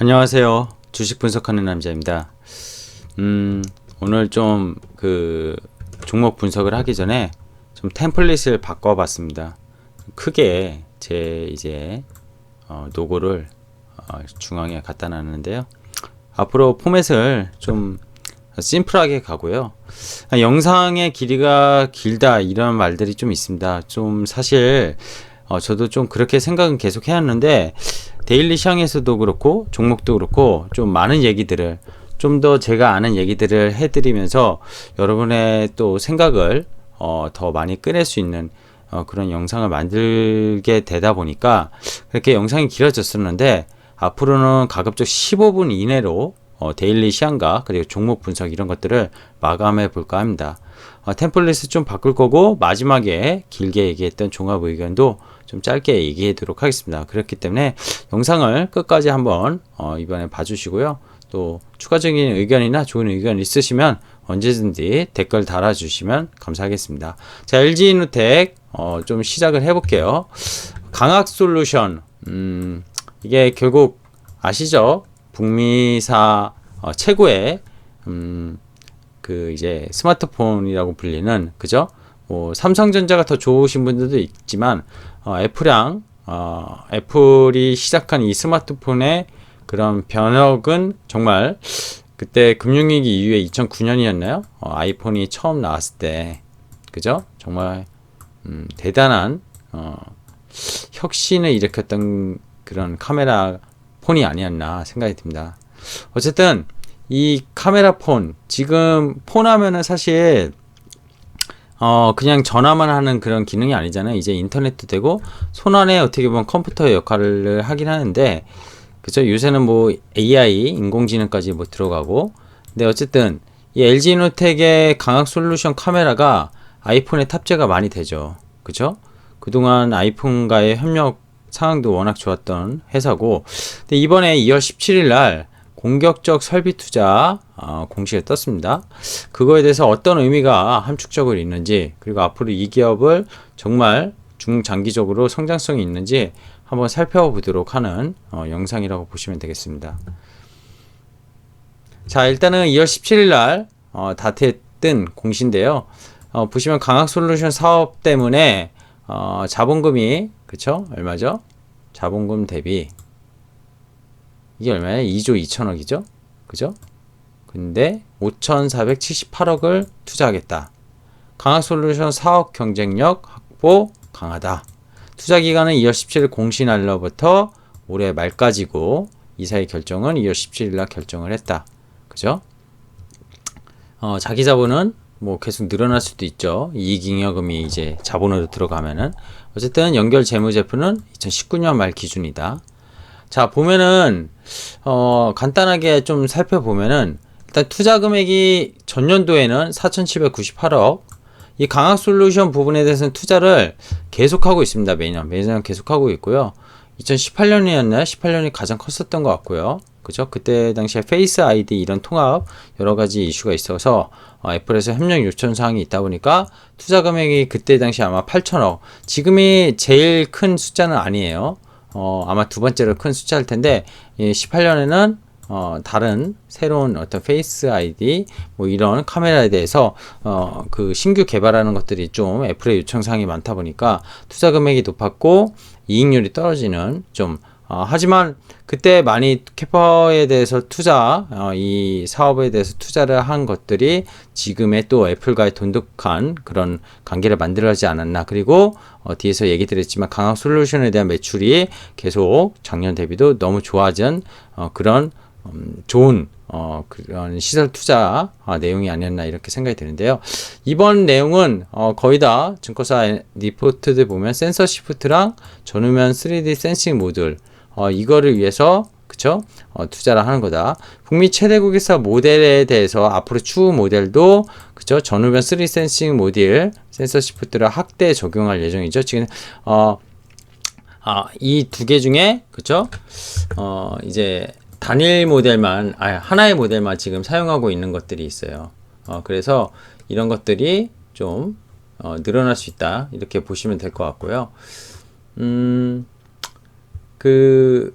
안녕하세요. 주식 분석하는 남자입니다. 음, 오늘 좀 그 종목 분석을 하기 전에 좀 템플릿을 바꿔봤습니다. 크게 제 이제 어, 노고를 어, 중앙에 갖다 놨는데요. 앞으로 포맷을 좀 심플하게 가고요. 아, 영상의 길이가 길다 이런 말들이 좀 있습니다. 좀 사실 어, 저도 좀 그렇게 생각은 계속 해왔는데 데일리 시장에서도 그렇고 종목도 그렇고 좀 많은 얘기들을 좀 더 제가 아는 얘기들을 해드리면서 여러분의 또 생각을 어, 더 많이 꺼낼 수 있는 어, 그런 영상을 만들게 되다 보니까 그렇게 영상이 길어졌었는데 앞으로는 가급적 15분 이내로 어, 데일리 시황과 그리고 종목 분석 이런 것들을 마감해 볼까 합니다. 어, 템플릿을 좀 바꿀 거고 마지막에 길게 얘기했던 종합 의견도 좀 짧게 얘기하도록 하겠습니다. 그렇기 때문에 영상을 끝까지 한번 어, 이번에 봐주시고요. 또 추가적인 의견이나 좋은 의견 있으시면 언제든지 댓글 달아주시면 감사하겠습니다. 자, LG이누텍 어, 좀 시작을 해볼게요. 강학 솔루션 음, 이게 결국 아시죠? 북미사 어, 최고의 음, 그 이제 스마트폰이라고 불리는 그죠? 뭐 삼성전자가 더 좋으신 분들도 있지만 어, 애플랑 어, 애플이 시작한 이 스마트폰의 그런 변혁은 정말 그때 금융위기 이후에 2009년이었나요? 어, 아이폰이 처음 나왔을 때 그죠? 정말 음, 대단한 어, 혁신을 일으켰던 그런 카메라 폰이 아니었나 생각이 듭니다. 어쨌든 이 카메라 폰 지금 폰 하면은 사실 어 그냥 전화만 하는 그런 기능이 아니잖아요. 이제 인터넷도 되고 손 안에 어떻게 보면 컴퓨터의 역할을 하긴 하는데 그죠? 요새는 뭐 AI 인공지능까지 뭐 들어가고 근데 어쨌든 이 LG노텍의 강학 솔루션 카메라가 아이폰에 탑재가 많이 되죠. 그죠? 그동안 아이폰과의 협력 상황도 워낙 좋았던 회사고 근데 이번에 2월 17일 날 공격적 설비 투자 어, 공시에 떴습니다. 그거에 대해서 어떤 의미가 함축적으로 있는지 그리고 앞으로 이 기업을 정말 중장기적으로 성장성이 있는지 한번 살펴보도록 하는 어, 영상이라고 보시면 되겠습니다. 자 일단은 2월 17일 날 어, 다트에 뜬 공시인데요. 어, 보시면 강학솔루션 사업 때문에 어, 자본금이 그쵸 얼마죠? 자본금 대비 이게 얼마야? 2조 2천억이죠? 그죠? 근데 5,478억을 투자하겠다. 강화솔루션 사업 경쟁력 확보 강하다. 투자 기간은 2월 17일 공시 날로부터 올해 말까지고 이사의 결정은 2월 17일 날 결정을 했다. 그죠? 어, 자기 자본은 뭐 계속 늘어날 수도 있죠. 이익잉여금이 이제 자본으로 들어가면은 어쨌든 연결 재무제표는 2019년 말 기준이다. 자, 보면은, 어, 간단하게 좀 살펴보면은, 일단 투자 금액이 전년도에는 4,798억, 이 강학 솔루션 부분에 대해서는 투자를 계속하고 있습니다. 매년. 매년 계속하고 있고요. 2018년이었나요? 18년이 가장 컸었던 것 같고요. 그죠? 그때 당시에 페이스 아이디 이런 통합 여러 가지 이슈가 있어서 어, 애플에서 협력 요청 사항이 있다 보니까 투자 금액이 그때 당시 아마 8천억. 지금이 제일 큰 숫자는 아니에요. 어, 아마 두 번째로 큰 숫자일 텐데, 이 18년에는 어, 다른 새로운 어떤 페이스 아이디 뭐 이런 카메라에 대해서 어, 그 신규 개발하는 것들이 좀 애플의 요청사항이 많다 보니까 투자 금액이 높았고 이익률이 떨어지는 좀 어, 하지만 그때 많이 캐퍼에 대해서 투자, 어, 이 사업에 대해서 투자를 한 것들이 지금의 또 애플과의 돈독한 그런 관계를 만들어지 않았나. 그리고 어, 뒤에서 얘기 드렸지만 강학 솔루션에 대한 매출이 계속 작년 대비도 너무 좋아진 어, 그런 음, 좋은 어, 그런 시설 투자 아, 내용이 아니었나 이렇게 생각이 드는데요. 이번 내용은 어, 거의 다 증권사 리포트들 보면 센서 시프트랑 전후면 3D 센싱 모듈 어, 이거를 위해서 그쵸? 어, 투자를 하는 거다. 북미 최대 국기사 모델에 대해서 앞으로 추후 모델도 그쵸? 전후면 3D 센싱 모듈 센서 시프트를 확대 적용할 예정이죠. 지금 어, 아, 이 두 개 중에 그쵸? 어, 이제 단일 모델만 아 하나의 모델만 지금 사용하고 있는 것들이 있어요. 어, 그래서 이런 것들이 좀 어, 늘어날 수 있다 이렇게 보시면 될 것 같고요. 음, 그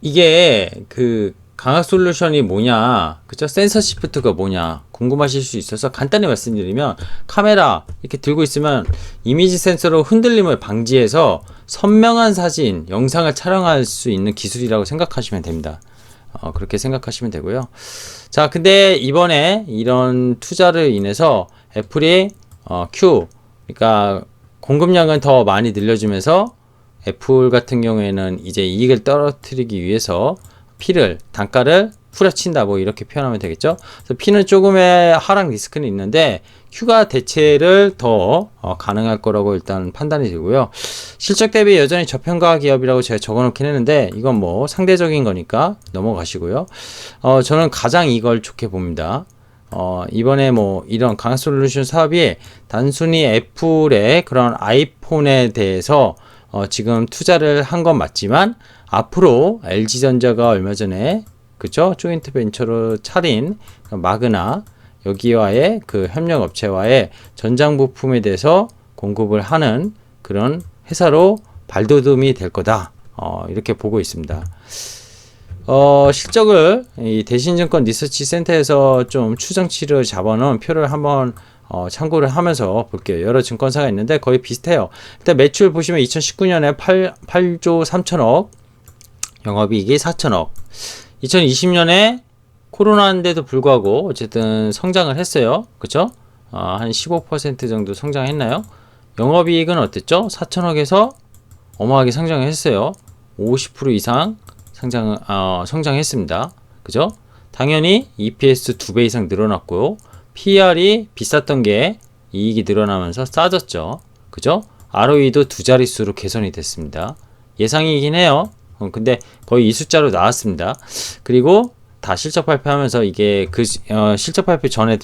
이게 그 강학 솔루션이 뭐냐, 그죠? 센서 시프트가 뭐냐 궁금하실 수 있어서 간단히 말씀드리면 카메라 이렇게 들고 있으면 이미지 센서로 흔들림을 방지해서 선명한 사진, 영상을 촬영할 수 있는 기술이라고 생각하시면 됩니다. 어, 그렇게 생각하시면 되고요. 자, 근데 이번에 이런 투자를 인해서 애플이 어, Q, 그러니까 공급량은 더 많이 늘려주면서 애플 같은 경우에는 이제 이익을 떨어뜨리기 위해서 P를 단가를 후려친다 뭐 이렇게 표현하면 되겠죠. 그래서 P는 조금의 하락 리스크는 있는데 Q가 대체를 더 어, 가능할 거라고 일단 판단이 되고요. 실적 대비 여전히 저평가 기업이라고 제가 적어놓긴 했는데 이건 뭐 상대적인 거니까 넘어가시고요. 어, 저는 가장 이걸 좋게 봅니다. 어, 이번에 뭐 이런 강한 솔루션 사업이 단순히 애플의 그런 아이폰에 대해서 어, 지금 투자를 한 건 맞지만 앞으로 LG전자가 얼마 전에 그죠 조인트 벤처로 차린 마그나 여기와의 그 협력 업체와의 전장 부품에 대해서 공급을 하는 그런 회사로 발돋움이 될 거다. 어, 이렇게 보고 있습니다. 어, 실적을 이 대신증권 리서치 센터에서 좀 추정치를 잡아놓은 표를 한번 어, 참고를 하면서 볼게요. 여러 증권사가 있는데 거의 비슷해요. 일단 매출 보시면 2019년에 8, 8조 3천억, 영업이익이 4천억. 2020년에 코로나인데도 불구하고 어쨌든 성장을 했어요. 그쵸? 어, 한15% 정도 성장했나요? 영업이익은 어땠죠? 4천억에서 어마하게 성장했어요. 50% 이상 상장, 어, 성장했습니다. 그죠? 당연히 EPS 두 배 이상 늘어났고요. PR이 비쌌던 게 이익이 늘어나면서 싸졌죠. 그죠? ROE도 두 자릿수로 개선이 됐습니다. 예상이긴 해요. 어, 근데 거의 이 숫자로 나왔습니다. 그리고 다 실적 발표하면서 이게 그 어, 실적 발표 전에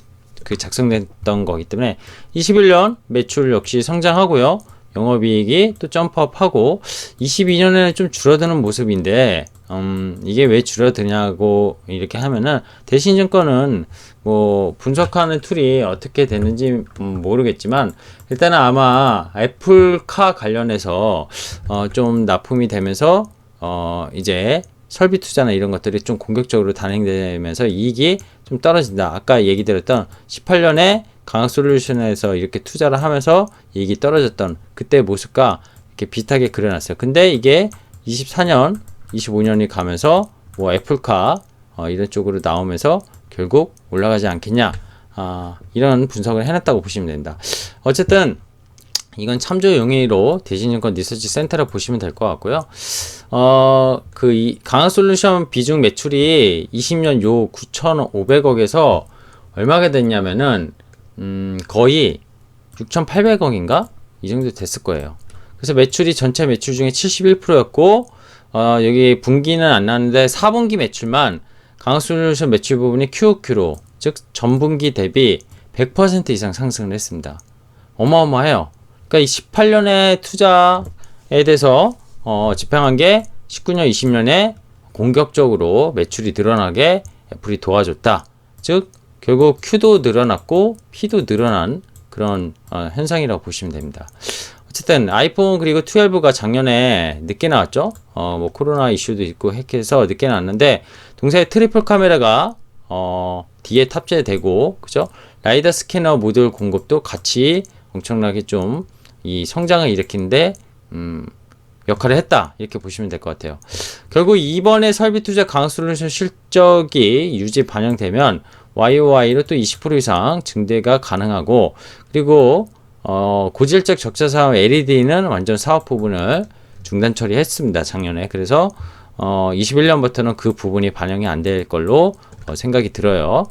그 작성됐던 거기 때문에 21년 매출 역시 성장하고요. 영업이익이 또 점프업하고 22년에는 좀 줄어드는 모습인데 음, 이게 왜 줄어드냐고 이렇게 하면은 대신증권은 뭐 분석하는 툴이 어떻게 되는지 음, 모르겠지만 일단은 아마 애플카 관련해서 어, 좀 납품이 되면서 어, 이제 설비 투자나 이런 것들이 좀 공격적으로 단행되면서 이익이 좀 떨어진다. 아까 얘기 드렸던 18년에 강학 솔루션에서 이렇게 투자를 하면서 이익이 떨어졌던 그때 모습과 이렇게 비슷하게 그려놨어요. 근데 이게 24년, 25년이 가면서 뭐 애플카 어, 이런 쪽으로 나오면서 결국 올라가지 않겠냐. 아, 이런 분석을 해놨다고 보시면 됩니다. 어쨌든 이건 참조 용의로 대신증권 리서치 센터라 보시면 될 것 같고요. 어, 그, 이, 강한 솔루션 비중 매출이 20년 요 9,500억에서 얼마가 됐냐면은, 음, 거의 6,800억인가? 이 정도 됐을 거예요. 그래서 매출이 전체 매출 중에 71%였고, 어, 여기 분기는 안 나는데 4분기 매출만 강한 솔루션 매출 부분이 QOQ로, 즉, 전분기 대비 100% 이상 상승을 했습니다. 어마어마해요. 그러니까 이 18년의 투자에 대해서 어, 집행한 게 19년, 20년에 공격적으로 매출이 늘어나게 애플이 도와줬다. 즉 결국 Q도 늘어났고 P도 늘어난 그런 어, 현상이라고 보시면 됩니다. 어쨌든 아이폰 그리고 12가 작년에 늦게 나왔죠. 어, 뭐 코로나 이슈도 있고 핵해서 늦게 나왔는데 동사의 트리플 카메라가 어, 뒤에 탑재되고 그죠? 라이더 스캐너 모듈 공급도 같이 엄청나게 좀 이 성장을 일으키는데 음, 역할을 했다 이렇게 보시면 될 것 같아요. 결국 이번에 설비 투자 강화 솔루션 실적이 유지 반영되면 YOY로 또 20% 이상 증대가 가능하고 그리고 어, 고질적 적자 사업 LED는 완전 사업 부분을 중단 처리했습니다 작년에 그래서 어, 21년부터는 그 부분이 반영이 안 될 걸로 어, 생각이 들어요.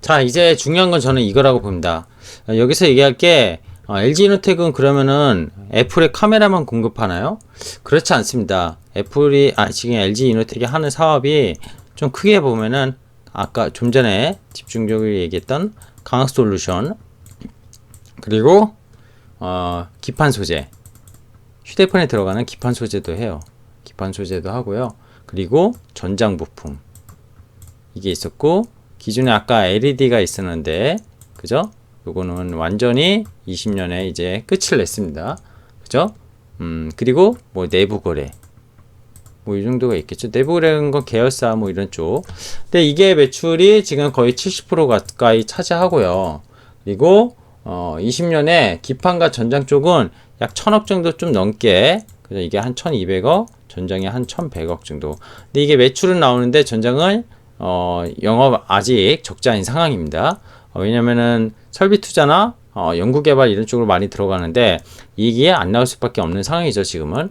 자 이제 중요한 건 저는 이거라고 봅니다. 어, 여기서 얘기할 게 어, LG 이노텍은 그러면은 애플의 카메라만 공급하나요? 그렇지 않습니다. 애플이 아 지금 LG 이노텍이 하는 사업이 좀 크게 보면은 아까 좀 전에 집중적으로 얘기했던 강학 솔루션 그리고 어, 기판 소재 휴대폰에 들어가는 기판 소재도 해요. 기판 소재도 하고요. 그리고 전장 부품 이게 있었고 기존에 아까 LED가 있었는데 그죠? 요거는 완전히 20년에 이제 끝을 냈습니다. 그죠? 음, 그리고 뭐 내부 거래. 뭐 이 정도가 있겠죠. 내부라는 건 계열사 뭐 이런 쪽. 근데 이게 매출이 지금 거의 70% 가까이 차지하고요. 그리고 어 20년에 기판과 전장 쪽은 약 1000억 정도 좀 넘게 그래서 이게 한 1200억, 전장이 한 1100억 정도. 근데 이게 매출은 나오는데 전장은 어 영업 아직 적자인 상황입니다. 어, 왜냐면은 설비 투자나 어, 연구개발 이런 쪽으로 많이 들어가는데 이게 안 나올 수밖에 없는 상황이죠 지금은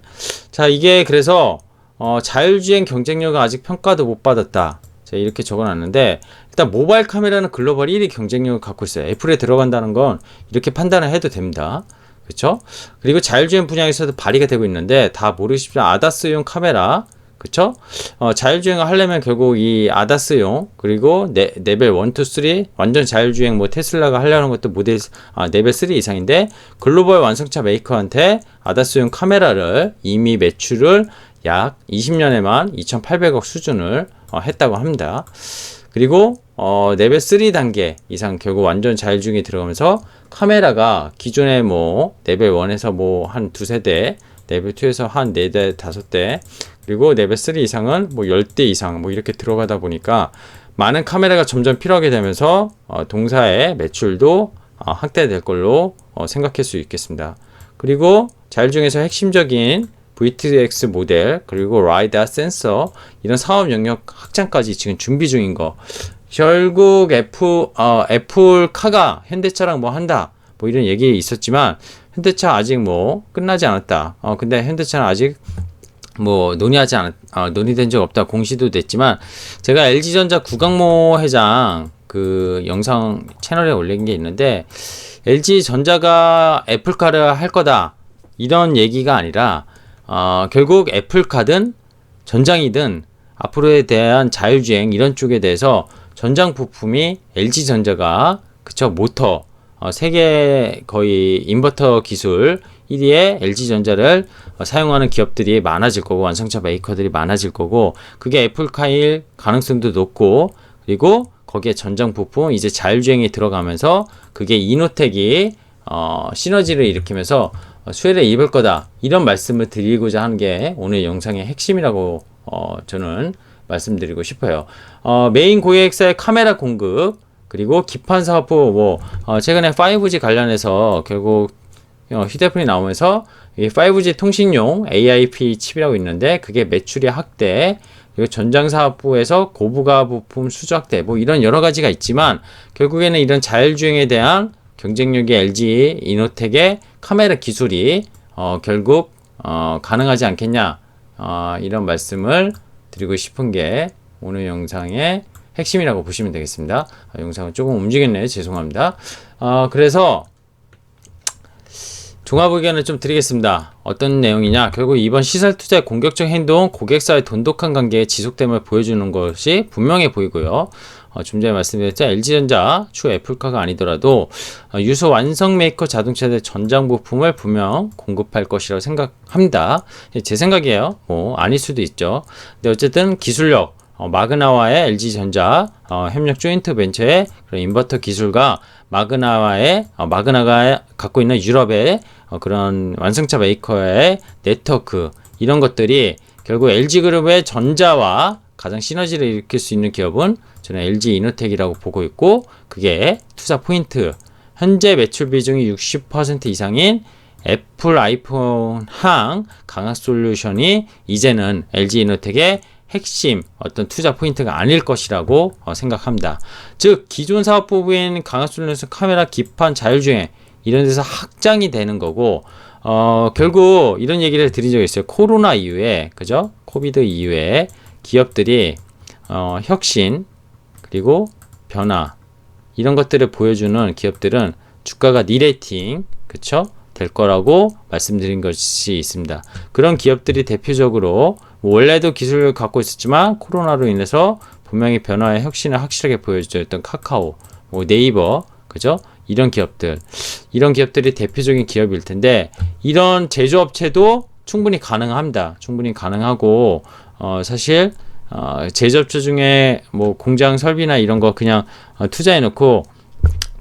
자 이게 그래서 어, 자율주행 경쟁력은 아직 평가도 못 받았다 자 이렇게 적어놨는데 일단 모바일 카메라는 글로벌 1위 경쟁력을 갖고 있어요 애플에 들어간다는 건 이렇게 판단을 해도 됩니다 그렇죠 그리고 자율주행 분야에서도 발휘가 되고 있는데 다 모르시죠 아다스용 카메라 그쵸? 어, 자율주행을 하려면 결국 이 아다스용 그리고 네, 레벨 1, 2, 3 완전 자율주행 뭐 테슬라가 하려는 것도 모델 아, 레벨 3 이상인데 글로벌 완성차 메이커한테 아다스용 카메라를 이미 매출을 약 20년에만 2,800억 수준을 어, 했다고 합니다. 그리고 어, 레벨 3 단계 이상 결국 완전 자율주행이 들어가면서 카메라가 기존에 뭐 레벨 1에서 뭐 한 두세 대 레벨 2에서 한 네 대 다섯 대 그리고 레벨 3 이상은 뭐 10대 이상 뭐 이렇게 들어가다 보니까 많은 카메라가 점점 필요하게 되면서 어, 동사의 매출도 어, 확대될 걸로 어, 생각할 수 있겠습니다. 그리고 자율 중에서 핵심적인 VTX 모델 그리고 라이다 센서 이런 사업 영역 확장까지 지금 준비 중인 거. 결국 F 어, 애플 카가 현대차랑 뭐 한다 뭐 이런 얘기 있었지만 현대차 아직 뭐 끝나지 않았다. 어 근데 현대차는 아직 뭐 논의하지 않 어, 논의된 적 없다. 공시도 됐지만 제가 LG전자 구강모 회장 그 영상 채널에 올린 게 있는데 LG전자가 애플카를 할 거다. 이런 얘기가 아니라 어, 결국 애플카든 전장이든 앞으로에 대한 자율주행 이런 쪽에 대해서 전장 부품이 LG전자가 그쵸 모터 어, 세계 거의 인버터 기술 1위의 LG전자를 어, 사용하는 기업들이 많아질 거고 완성차 메이커들이 많아질 거고 그게 애플카일 가능성도 높고 그리고 거기에 전장 부품 이제 자율주행이 들어가면서 그게 이노텍이 어, 시너지를 일으키면서 어, 수혜를 입을 거다 이런 말씀을 드리고자 하는 게 오늘 영상의 핵심이라고 어, 저는 말씀드리고 싶어요. 어, 메인 고객사의 카메라 공급 그리고 기판 사업부 뭐 어, 최근에 5G 관련해서 결국 어, 휴대폰이 나오면서 이 5G 통신용 AIP 칩이라고 있는데 그게 매출이 확대 그리고 전장사업부에서 고부가 부품 수작대 뭐 이런 여러 가지가 있지만 결국에는 이런 자율주행에 대한 경쟁력이 LG 이노텍의 카메라 기술이 어, 결국 어, 가능하지 않겠냐 어, 이런 말씀을 드리고 싶은 게 오늘 영상의 핵심이라고 보시면 되겠습니다. 아, 영상을 조금 움직였네요. 죄송합니다. 어, 그래서 종합 의견을 좀 드리겠습니다. 어떤 내용이냐? 결국 이번 시설 투자의 공격적 행동, 고객사의 돈독한 관계의 지속됨을 보여주는 것이 분명해 보이고요. 어, 좀 전에 말씀드렸죠. LG전자, 추 애플카가 아니더라도 어, 유소 완성 메이커 자동차의 전장 부품을 분명 공급할 것이라고 생각합니다. 제 생각이에요. 뭐 아닐 수도 있죠. 근데 어쨌든 기술력, 어, 마그나와의 LG전자 어, 협력 조인트 벤처의 그런 인버터 기술과 마그나와의 어, 마그나가 갖고 있는 유럽의 어, 그런 완성차 메이커의 네트워크 이런 것들이 결국 LG그룹의 전자와 가장 시너지를 일으킬 수 있는 기업은 저는 LG 이노텍이라고 보고 있고 그게 투자 포인트 현재 매출 비중이 60% 이상인 애플 아이폰 항 강학 솔루션이 이제는 LG 이노텍의 핵심 어떤 투자 포인트가 아닐 것이라고 어, 생각합니다. 즉 기존 사업부인 강화솔루션 카메라 기판 자율주행 이런 데서 확장이 되는 거고 어, 결국 이런 얘기를 드린 적이 있어요. 코로나 이후에 그죠? 코비드 이후에 기업들이 어, 혁신 그리고 변화 이런 것들을 보여주는 기업들은 주가가 니레이팅 그쵸? 될 거라고 말씀드린 것이 있습니다. 그런 기업들이 대표적으로 뭐 원래도 기술을 갖고 있었지만 코로나로 인해서 분명히 변화의 혁신을 확실하게 보여줬던 카카오, 뭐 네이버, 그죠? 이런 기업들, 이런 기업들이 대표적인 기업일 텐데 이런 제조업체도 충분히 가능합니다. 충분히 가능하고 어, 사실 어, 제조업체 중에 뭐 공장 설비나 이런 거 그냥 어, 투자해 놓고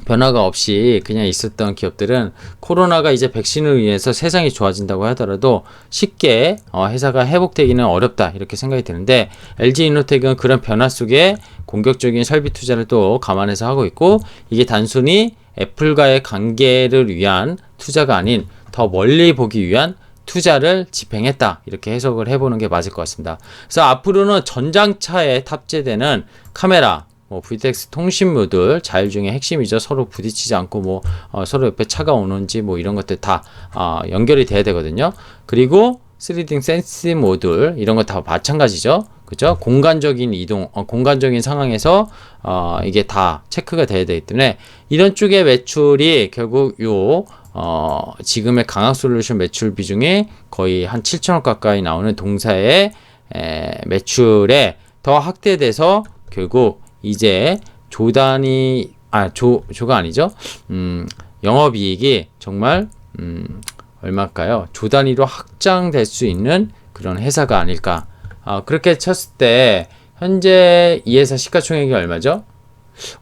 변화가 없이 그냥 있었던 기업들은 코로나가 이제 백신을 위해서 세상이 좋아진다고 하더라도 쉽게 어, 회사가 회복되기는 어렵다 이렇게 생각이 드는데 LG 이노텍은 그런 변화 속에 공격적인 설비 투자를 또 감안해서 하고 있고 이게 단순히 애플과의 관계를 위한 투자가 아닌 더 멀리 보기 위한 투자를 집행했다 이렇게 해석을 해보는 게 맞을 것 같습니다. 그래서 앞으로는 전장차에 탑재되는 카메라, 뭐 VTX 통신무들 자율중의 핵심이죠. 서로 부딪히지 않고 뭐 어, 서로 옆에 차가 오는지 뭐 이런 것들 다 어, 연결이 돼야 되거든요. 그리고 3D 센스 모듈 이런 거 다 마찬가지죠. 그죠? 공간적인 이동, 어, 공간적인 상황에서 어, 이게 다 체크가 돼야 되기 때문에 이런 쪽의 매출이 결국 요 어, 지금의 강학 솔루션 매출 비중이 거의 한 7천억 가까이 나오는 동사의 에, 매출에 더 확대돼서 결국 이제 조단이 아 조 조가 아니죠. 음, 영업이익이 정말 음, 얼마일까요? 조 단위로 확장될 수 있는 그런 회사가 아닐까. 아, 그렇게 쳤을 때 현재 이 회사 시가총액이 얼마죠?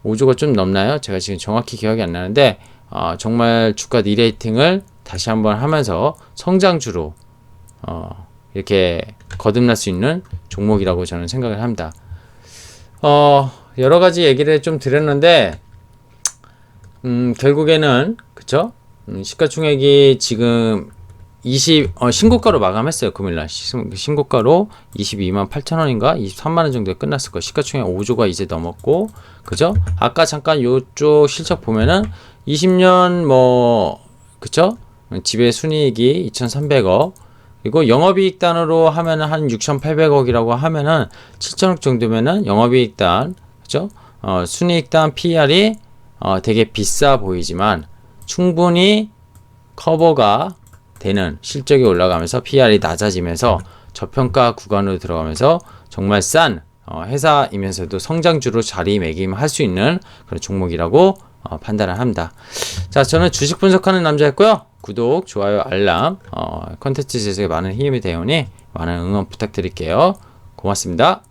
5조가 좀 넘나요? 제가 지금 정확히 기억이 안 나는데 어, 정말 주가 리레이팅을 다시 한번 하면서 성장주로 어, 이렇게 거듭날 수 있는 종목이라고 저는 생각을 합니다. 어, 여러 가지 얘기를 좀 드렸는데 음, 결국에는 그쵸? 음, 시가총액이 지금 20 어, 신고가로 마감했어요 금일날 신- 신고가로 22만 8천 원인가 23만 원 정도에 끝났을 거예요 시가총액 5조가 이제 넘었고 그죠 아까 잠깐 요쪽 실적 보면은 20년 뭐 그쵸? 지배 순이익이 2,300억. 그리고 영업이익 단으로 하면은 한 6,800억이라고 하면은 7천억 정도면은 영업이익 단 그죠 어, 순이익 단 PR이 어, 되게 비싸 보이지만 충분히 커버가 되는 실적이 올라가면서 PR이 낮아지면서 저평가 구간으로 들어가면서 정말 싼 어, 회사이면서도 성장주로 자리매김할 수 있는 그런 종목이라고 어, 판단을 합니다. 자, 저는 주식 분석하는 남자였고요. 구독, 좋아요, 알람, 어, 컨텐츠 제작에 많은 힘이 되오니 많은 응원 부탁드릴게요. 고맙습니다.